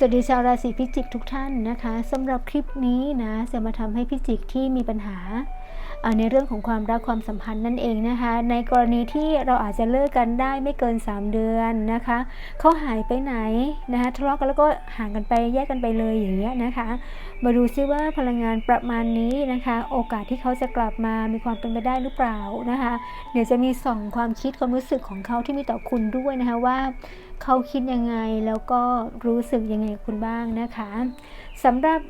สวัสดีชาวราศีพิจิกทุกท่านนะคะสำหรับคลิปนี้นะจะมาทำให้พิจิกที่มีปัญหา ในเรื่องของความรักความสัมพันธ์นั่นเองนะคะ ในกรณีที่เราอาจจะเลิกกันได้ไม่เกิน 3 เดือนนะคะเขาหายไปไหนนะคะทะเลาะกันแล้วก็ห่างกันไปแยกกันไปเลยอย่างเงี้ยนะคะ มาดูซิว่าพลังงานประมาณนี้นะคะ โอกาสที่เขาจะกลับมามีความเป็นไปได้หรือเปล่านะคะเดี๋ยวจะมีส่องความคิดความรู้สึกของเขาที่มีต่อคุณด้วยนะคะว่าเขาคิดยังไงแล้วก็รู้สึกยังไงกับคุณบ้างนะคะ สำหรับ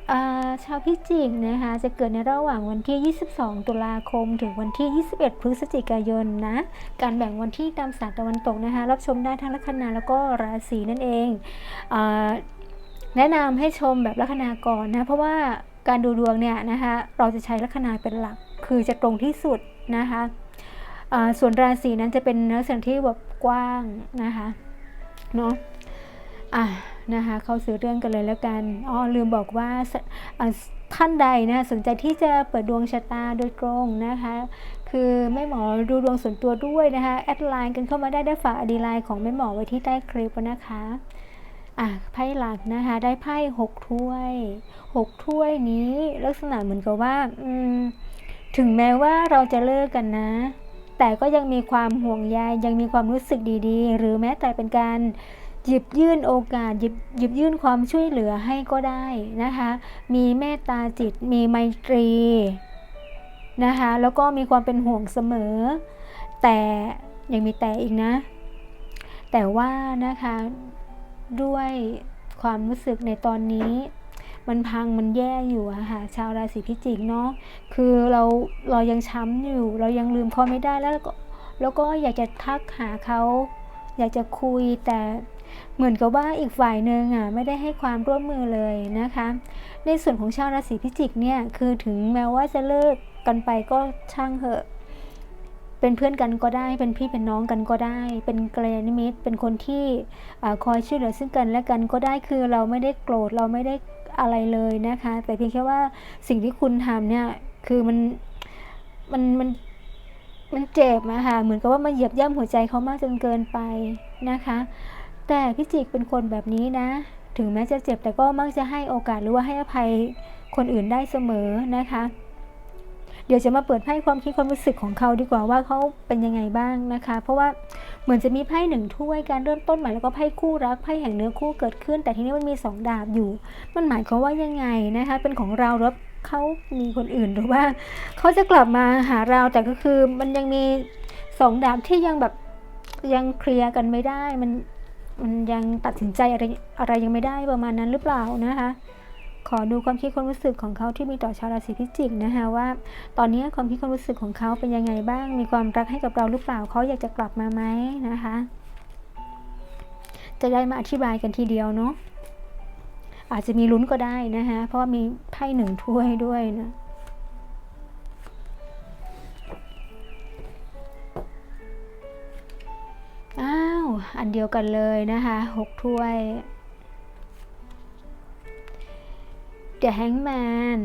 ชาวพิจิกนะคะจะเกิดในระหว่างวันที่ 22 ตุลาคม ถึงวันที่ 21 พฤศจิกายนนะการแบ่งวันที่ตามศาสตร์ตะวันตกนะคะรับชมได้ทั้งลัคนาแล้วก็ราศีนั่นเองอแนะนำให้ชมแบบลัคนาก่อนนะเพราะว่าการดูดวงเนี่ยนะคะเราจะใช้ลัคนาเป็นหลัก คือจะตรงที่สุดนะคะส่วนราศีนั้นจะเป็นเนื้อเสียงที่แบบกว้างนะคะเนาะอะ นะคะเข้าสู่เรื่องกันเลยแล้วกันอ๋อลืมบอกว่าท่านใดนะสนใจที่จะเปิดดวงชะตาโดยตรงนะคะคือแม่หมอดูดวงส่วนตัวด้วยนะคะแอดไลน์กันเข้ามาได้ได้ฝากอดีไลน์ของแม่หมอไว้ที่ใต้คลิปนะคะอะไพ่หลักนะคะได้ไพ่หกถ้วยหกถ้วยนี้ลักษณะเหมือนกับว่าอืมถึงแม้ว่าเราจะเลิกกันนะ แต่ก็ยังมีความห่วงใยยังมีความรู้สึกดีๆ หรือแม้แต่เป็นการ หยิบยื่นโอกาสหยิบหยิบยื่นความช่วยเหลือให้ก็ได้นะคะ มีเมตตาจิต มีไมตรีนะคะ แล้วก็มีความเป็นห่วงเสมอ แต่ยังมีแต่อีกนะ แต่ว่านะคะด้วยความรู้สึกในตอนนี้มันพังมันแย่อยู่อะค่ะชาวราศีพิจิกเนาะคือเราเรายังช้ำอยู่ เรายังลืมเขาไม่ได้แล้วก็แล้วก็อยากจะทักหาเขา อยากจะคุยแต่ เหมือนกับว่าอีกฝ่ายหนึ่งอะไม่ได้ให้ความร่วมมือเลยนะคะ ในส่วนของชาวราศีพิจิกเนี่ยคือถึงแม้ว่าจะเลิกกันไปก็ช่างเหอะ เป็นเพื่อนกันก็ได้ เป็นพี่เป็นน้องกันก็ได้ เป็นเกลนิมิตเป็นคนที่คอยช่วยเหลือซึ่งกันและกันก็ได้คือเราไม่ได้โกรธเราไม่ได้อะไรเลยนะคะ แต่เพียงแค่ว่าสิ่งที่คุณทำเนี่ยคือมันมันมันมันเจ็บนะค่ะเหมือนกับว่ามาเหยียบย่ำหัวใจเขามากจนเกินไปนะคะ แต่พี่จิกเป็นคนแบบนี้นะ ถึงแม้จะเจ็บแต่ก็มักจะให้โอกาสหรือว่าให้อภัยคนอื่นได้เสมอนะคะ เดี๋ยวจะมาเปิดไพ่ความคิดความรู้สึกของเขาดีกว่าว่าเขาเป็นยังไงบ้างนะคะ เพราะว่าเหมือนจะมีไพ่หนึ่งถ้วยการเริ่มต้นใหม่แล้วก็ไพ่คู่รักไพ่แห่งเนื้อคู่เกิดขึ้น แต่ทีนี้มันมีสองดาบอยู่ มันหมายความว่ายังไงนะคะ เป็นของเราหรือเขามีคนอื่นหรือว่าเขาจะกลับมาหาเราแต่ก็คือมันยังมีสองดาบที่ยังแบบยังเคลียร์กันไม่ได้มัน มันยังตัดสินใจอะไรอะไรยังไม่ได้ประมาณนั้นหรือเปล่านะคะ ขอดูความคิดความรู้สึกของเขาที่มีต่อชาวราศีพิจิกนะคะว่า ตอนนี้ความคิดความรู้สึกของเขาเป็นยังไงบ้าง มีความรักให้กับเราหรือเปล่าเขาอยากจะกลับมาไหมนะคะ จะได้มาอธิบายกันทีเดียวเนาะอาจจะมีลุ้นก็ได้นะคะเพราะว่ามีไพ่หนึ่งถ้วยด้วยนะ อันเดียวกันเลยนะคะหกถ้วย The Hangman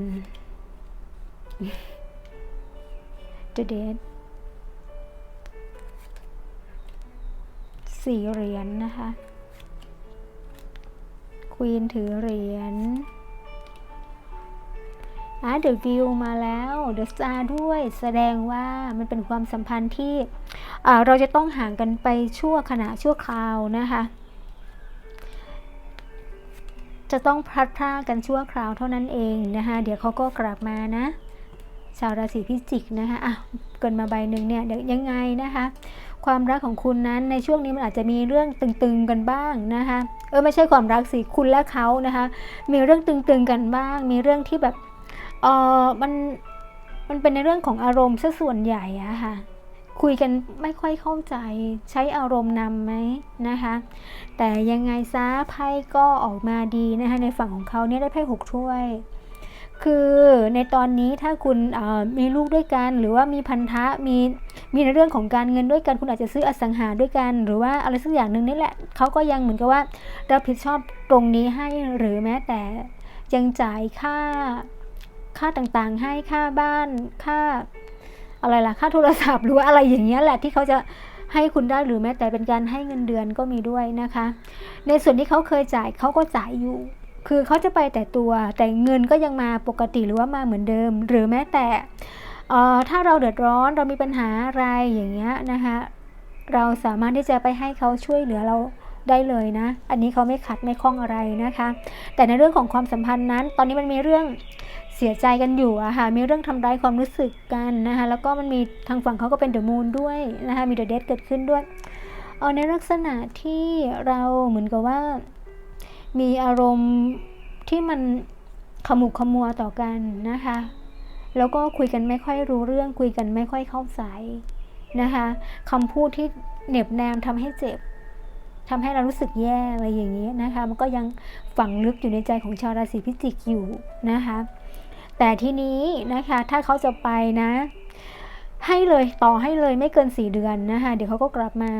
The Dead สี่เหรียญนนะคะ ควีนถือเหรียญอะเดอะวิวมาแล้ว เดอะสตาร์ด้วย แสดงว่ามันเป็นความสัมพันธ์ที่ เราจะต้องห่างกันไปชั่วขณะชั่วคราวนะคะ จะต้องพลัดพรากกันชั่วคราวเท่านั้นเองนะคะเดี๋ยวเขาก็กลับมานะชาวราศีพิจิกนะคะอะเกินมาใบหนึ่งเนี่ยเดี๋ยวยังไงนะคะ ความรักของคุณนั้นในช่วงนี้มันอาจจะมีเรื่องตึงๆกันบ้างนะคะเออไม่ใช่ความรักสิคุณและเขานะคะ มีเรื่องตึงๆกันบ้าง มีเรื่องที่แบบเออมันมันเป็นในเรื่องของอารมณ์ซะส่วนใหญ่อะค่ะ คุยกันไม่ค่อยเข้าใจใช้อารมณ์นำไหมนะคะ แต่ยังไงซะไพ่ก็ออกมาดีนะคะในฝั่งของเขาเนี่ยได้ไพ่หกถ้วย คือในตอนนี้ถ้าคุณมีลูกด้วยกัน หรือว่ามีพันธะมีมีในเรื่องของการเงินด้วยกัน คุณอาจจะซื้ออสังหาด้วยกัน หรือว่าอะไรสักอย่างหนึ่งนี่แหละเขาก็ยังเหมือนกับว่ารับผิดชอบตรงนี้ให้หรือแม้แต่ยังจ่ายค่าค่าต่างๆ ให้ค่าบ้านค่า อะไรล่ะค่าโทรศัพท์หรือว่าอะไรอย่างเงี้ยแหละที่เขาจะให้คุณได้หรือแม้แต่เป็นการให้เงินเดือนก็มีด้วยนะคะ ในส่วนที่เขาเคยจ่ายเขาก็จ่ายอยู่ คือเขาจะไปแต่ตัวแต่เงินก็ยังมาปกติหรือว่ามาเหมือนเดิม หรือแม้แต่อ่อถ้าเราเดือดร้อนเรามีปัญหาอะไรอย่างเงี้ยนะคะเราสามารถที่จะไปให้เขาช่วยเหลือเราได้เลยนะ อันนี้เขาไม่ขัดไม่ข้องอะไรนะคะ แต่ในเรื่องของความสัมพันธ์นั้น ตอนนี้มันมีเรื่อง เสียใจกันอยู่อะค่ะมีเรื่องทำร้ายความรู้สึกกันนะคะแล้วก็มันมีทางฝั่งเขาก็เป็นเดอะมูนด้วยนะคะมีเดอะเดทเกิดขึ้นด้วยเออในลักษณะที่เราเหมือนกับว่า มีอารมณ์ที่มันขมุกขมัวต่อกันนะคะ แล้วก็คุยกันไม่ค่อยรู้เรื่องคุยกันไม่ค่อยเข้าใจนะคะคำพูดที่เหน็บแนมทำให้เจ็บทำให้เรารู้สึกแย่อะไรอย่างนี้นะคะ มันก็ยังฝังลึกอยู่ในใจของชาวราศีพิจิกอยู่นะคะ แต่ทีนี้นะคะถ้าเขาจะไปนะ ให้เลยต่อให้เลยไม่เกินสี่เดือนนะคะเดี๋ยวเขาก็กลับมา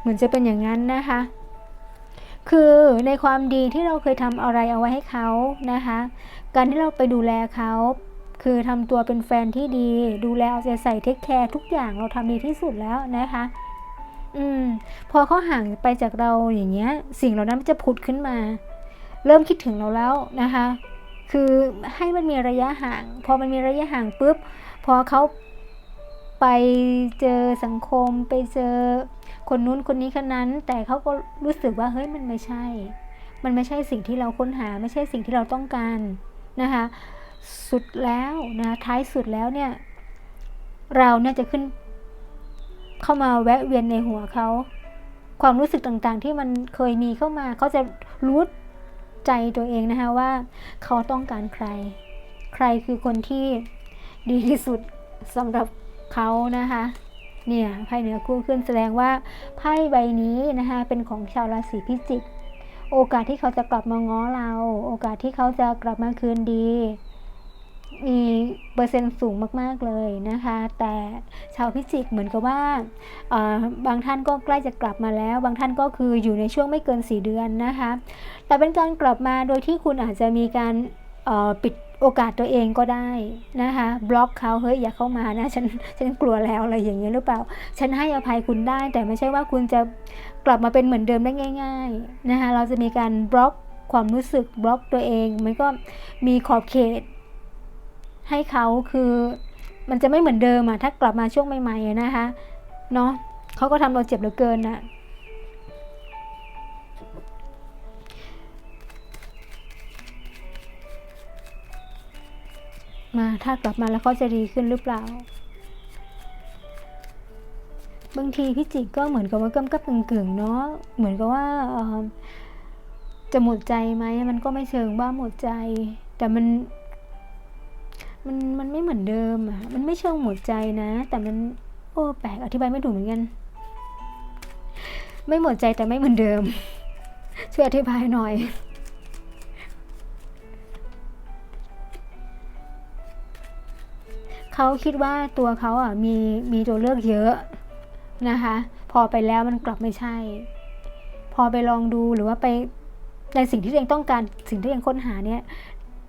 เหมือนจะเป็นอย่างนั้นนะคะ คือในความดีที่เราเคยทำอะไรเอาไว้ให้เขานะคะ การที่เราไปดูแลเขาคือทำตัวเป็นแฟนที่ดี ดูแลเอาใจใส่เทคแคร์ทุกอย่างเราทำดีที่สุดแล้วนะคะ อืม พอเขาห่างไปจากเราอย่างเงี้ย สิ่งเหล่านั้นจะผุดขึ้นมา เริ่มคิดถึงเราแล้วนะคะ คือให้มันมีระยะห่าง พอมันมีระยะห่างปุ๊บ พอเขาไปเจอสังคมไปเจอคนนู้นคนนี้คนนั้น แต่เขาก็รู้สึกว่าเฮ้ยมันไม่ใช่ มันไม่ใช่สิ่งที่เราค้นหา ไม่ใช่สิ่งที่เราต้องการนะคะ สุดแล้วนะท้ายสุดแล้วเนี่ย เราเนี่ยจะขึ้น เข้ามาแวะเวียนในหัวเขาความรู้สึกต่างๆ ที่มันเคยมีเข้ามาเขาจะรู้ ใจตัวเองนะคะว่าเขาต้องการใคร ใครคือคนที่ดีที่สุดสำหรับเขานะคะเนี่ยไพ่เหนือคู่ขึ้นแสดงว่าไพ่ใบนี้นะคะเป็นของชาวราศีพิจิก โอกาสที่เขาจะกลับมาง้อเรา โอกาสที่เขาจะกลับมาคืนดี มีเปอร์เซ็นต์สูงมาก ๆ เลยนะคะ แต่ชาวพิจิกเหมือนกับว่าบางท่านก็ใกล้จะกลับมาแล้ว บางท่านก็คืออยู่ในช่วงไม่เกิน 4 เดือนนะคะ แต่เป็นการกลับมาโดยที่คุณอาจจะมีการปิดโอกาสตัวเองก็ได้นะคะบล็อกเขาเฮ้ยอย่าเข้ามานะฉันฉันกลัวแล้วอะไรอย่างเงี้ยหรือเปล่า ฉันให้อภัยคุณได้ แต่ไม่ใช่ว่าคุณจะกลับมาเป็นเหมือนเดิมได้ง่าย ๆนะคะเราจะมีการบล็อกความรู้สึกบล็อกตัวเองมันก็มีขอบเขต ให้เขาคือมันจะไม่เหมือนเดิมอะถ้ากลับมาช่วงใหม่ๆนะคะเนาะเขาก็ทำเราเจ็บเหลือเกินนะมาถ้ากลับมาแล้วเขาจะดีขึ้นหรือเปล่า บางทีพี่จิกก็เหมือนกับว่ากำกับกึ่งๆเนาะเหมือนกับว่าจะหมดใจไหมมันก็ไม่เชิงว่าหมดใจ แต่มัน มันมันไม่เหมือนเดิมอะ มันไม่เชิงหมดใจนะ แต่มันโอ้แปลกอธิบายไม่ถูกเหมือนกัน ไม่หมดใจแต่ไม่เหมือนเดิม ช่วยอธิบายหน่อยเขาคิดว่าตัวเขาอะมีมีตัวเลือกเยอะนะคะ พอไปแล้วมันกลับไม่ใช่ พอไปลองดูหรือว่าไปในสิ่งที่ตัวเองต้องการสิ่งที่ตัวเองค้นหาเนี่ย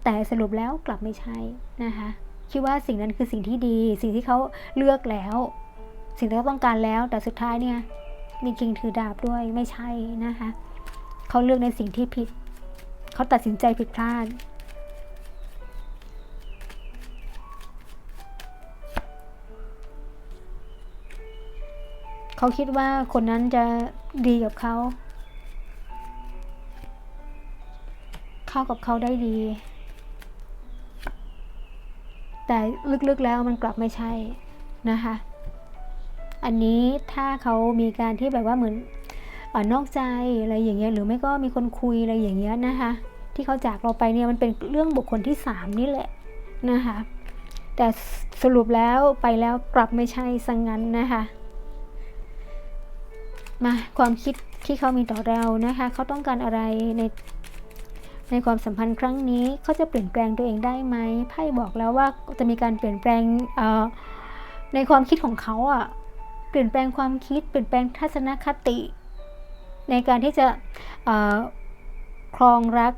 แต่สรุปแล้วกลับไม่ใช่นะคะคิดว่าสิ่งนั้นคือสิ่งที่ดี สิ่งที่เขาเลือกแล้ว สิ่งที่เขาต้องการแล้ว แต่สุดท้ายเนี่ยมีจริงถือดาบด้วยไม่ใช่นะคะเขาเลือกในสิ่งที่ผิด เขาตัดสินใจผิดพลาดเขาคิดว่าคนนั้นจะดีกับเขา เข้ากับเขาได้ดี แต่ลึกๆแล้วมันกลับไม่ใช่นะคะ อันนี้ถ้าเขามีการที่แบบว่าเหมือนอนอกใจอะไรอย่างเงี้ยหรือไม่ก็มีคนคุยอะไรอย่างเงี้ยนะคะ ที่เขาจากเราไปเนี่ยมันเป็นเรื่องบุคคลที่สามนี่แหละนะคะแต่สรุปแล้วไปแล้วกลับไม่ใช่สังงั้นนะคะมาความคิดที่เขามีต่อเรานะคะ เขาต้องการอะไรใน ในความสัมพันธ์ครั้งนี้เขาจะเปลี่ยนแปลงตัวเองได้ไหมไพ่บอกแล้วว่าจะมีการเปลี่ยนแปลงในความคิดของเขาอะ่ะเปลี่ยนแปลงความคิด เปลี่ยนแปลงทัศนคติ ในการที่จะครองรัก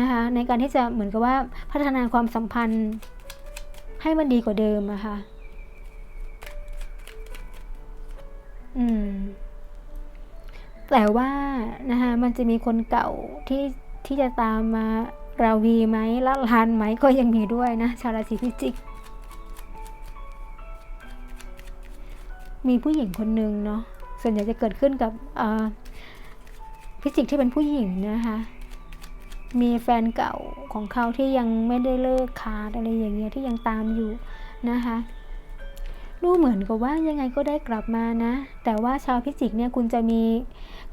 นะคะในการที่จะเหมือนกับว่าพัฒนาความสัมพันธ์ให้มันดีกว่าเดิมอะคะอืมแต่ว่านะคะมันจะมีคนเก่าที่ ที่จะตามมาราวีไหมละลานไหมก็ยังมีด้วยนะ ชาวราศีพิจิก มีผู้หญิงคนหนึ่งเนาะส่วนใหญ่จะเกิดขึ้นกับพิจิกที่เป็นผู้หญิงนะคะมีแฟนเก่าของเขาที่ยังไม่ได้เลิกขาดอะไรอย่างเงี้ยที่ยังตามอยู่นะคะดูเหมือนกับว่ายังไงก็ได้กลับมานะ แต่ว่าชาวพิจิกเนี่ยคุณจะมี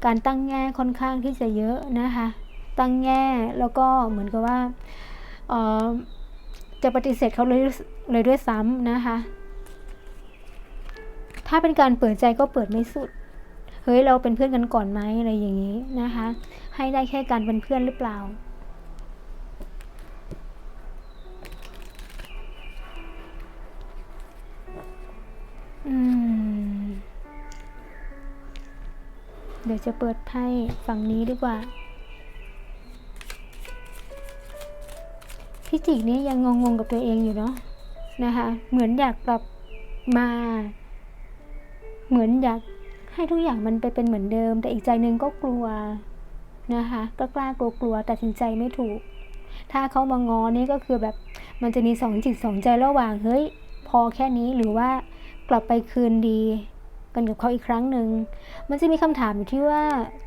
การตั้งแง่ค่อนข้างที่จะเยอะนะคะ ตั้งแง่แล้วก็เหมือนกับว่าจะปฏิเสธเขาเลยเลยด้วยซ้ำนะคะ ถ้าเป็นการเปิดใจก็เปิดไม่สุด เฮ้ยเราเป็นเพื่อนกันก่อนไหมอะไรอย่างนี้นะคะ ให้ได้แค่การเป็นเพื่อนหรือเปล่าเดี๋ยวจะเปิดไพ่ฝั่งนี้ดีกว่า พี่จิกเนี่ยยังงงๆกับตัวเองอยู่เนาะนะคะ เหมือนอยากกลับมา เหมือนอยากให้ทุกอย่างมันไปเป็นเหมือนเดิม แต่อีกใจหนึ่งก็กลัวนะคะก็กล้ากลัวกลัวตัดสินใจไม่ถูก ถ้าเขามางอนี่ก็คือแบบมันจะมีสองจิตสองใจระหว่างเฮ้ย พอแค่นี้หรือว่ากลับไปคืนดี กันกับเขาอีกครั้งหนึ่งมันจะมีคำถามอยู่ที่ว่า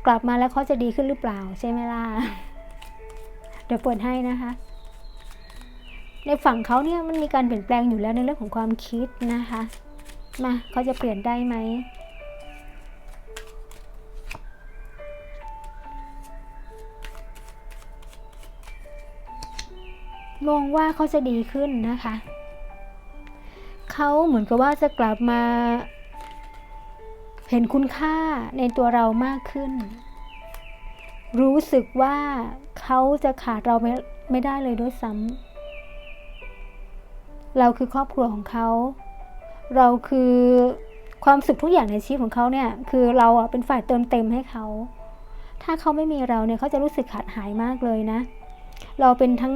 กลับมาแล้วเขาจะดีขึ้นหรือเปล่าใช่ไหมล่ะเดี๋ยวเปิดให้นะคะ ในฝั่งเขาเนี่ยมันมีการเปลี่ยนแปลงอยู่แล้วในเรื่องของความคิดนะคะ มาเขาจะเปลี่ยนได้ไหมมองว่าเขาจะดีขึ้นนะคะ เขาเหมือนกับว่าจะกลับมา เห็นคุณค่าในตัวเรามากขึ้น รู้สึกว่าเขาจะขาดเราไม่ไม่ได้เลยด้วยซ้ำ เราคือครอบครัวของเขา เราคือความสุขทุกอย่างในชีวิตของเขาเนี่ยคือเราอะเป็นฝ่ายเติมเต็มให้เขา ถ้าเขาไม่มีเราเนี่ยเขาจะรู้สึกขาดหายมากเลยนะ เราเป็นทั้ง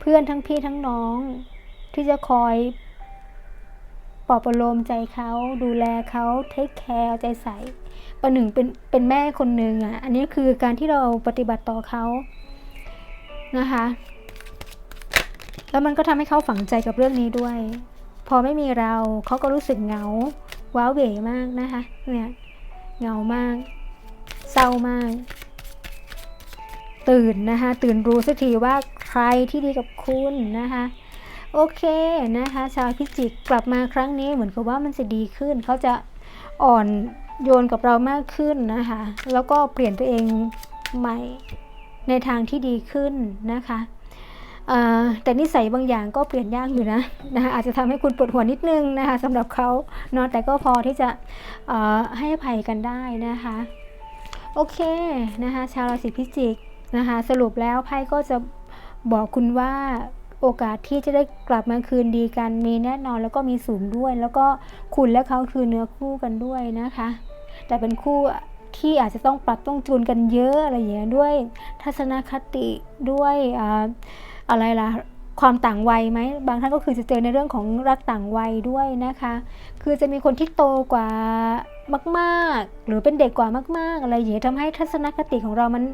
เพื่อนทั้งพี่ทั้งน้อง ที่จะคอยปลอบประโลมใจเขาดูแลเขาเทคแคร์ใจใส่ประหนึ่งเป็นเป็นแม่คนหนึ่งอะอันนี้คือการที่เราปฏิบัติต่อเขานะคะ แล้วมันก็ทำให้เขาฝังใจกับเรื่องนี้ด้วย พอไม่มีเราเขาก็รู้สึกเหงา ว้าวเหวมากนะคะ เนี่ย เหงามาก เศร้ามาก ตื่นนะคะ ตื่นรู้สักทีว่าใครที่ดีกับคุณนะคะโอเคนะคะชาวพิจิกกลับมาครั้งนี้เหมือนกับว่ามันจะดีขึ้น เขาจะอ่อนโยนกับเรามากขึ้นนะคะ แล้วก็เปลี่ยนตัวเองใหม่ในทางที่ดีขึ้นนะคะ แต่นิสัยบางอย่างก็เปลี่ยนยากอยู่นะนะคะอาจจะทำให้คุณปวดหัวนิดนึงนะคะสำหรับเขาเนาะแต่ก็พอที่จะให้อภัยกันได้นะคะ โอเคนะคะชาวราศีพิจิกนะคะสรุปแล้วไพ่ก็จะบอกคุณว่าโอกาสที่จะได้กลับมาคืนดีกันมีแน่นอนแล้วก็มีสูงด้วย แล้วก็คุณและเขาคือเนื้อคู่กันด้วยนะคะ แต่เป็นคู่ที่อาจจะต้องปรับต้องจูนกันเยอะอะไรอย่างเงี้ยด้วย ทัศนคติด้วยอ่า อะไรล่ะความต่างวัยไหมบางท่านก็คือจะเจอในเรื่องของรักต่างวัยด้วยนะคะ คือจะมีคนที่โตกว่ามาก ๆ หรือเป็นเด็กกว่ามาก ๆ อะไรอย่างเงี้ยทำให้ทัศนคติของเรามัน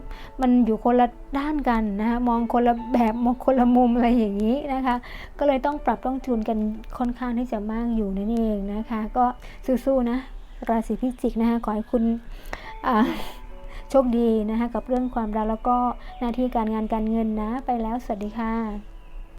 มันอยู่คนละด้านกันนะคะมองคนละแบบมองคนละมุมอะไรอย่างนี้นะคะ ก็เลยต้องปรับต้องจูนกันค่อนข้างที่จะมากอยู่นั่นเองนะคะ ก็สู้ๆนะราศีพิจิกนะคะขอให้คุณอ่า โชคดีนะคะกับเรื่องความรักแล้วก็หน้าที่การงานการเงินนะ ไปแล้วสวัสดีค่ะ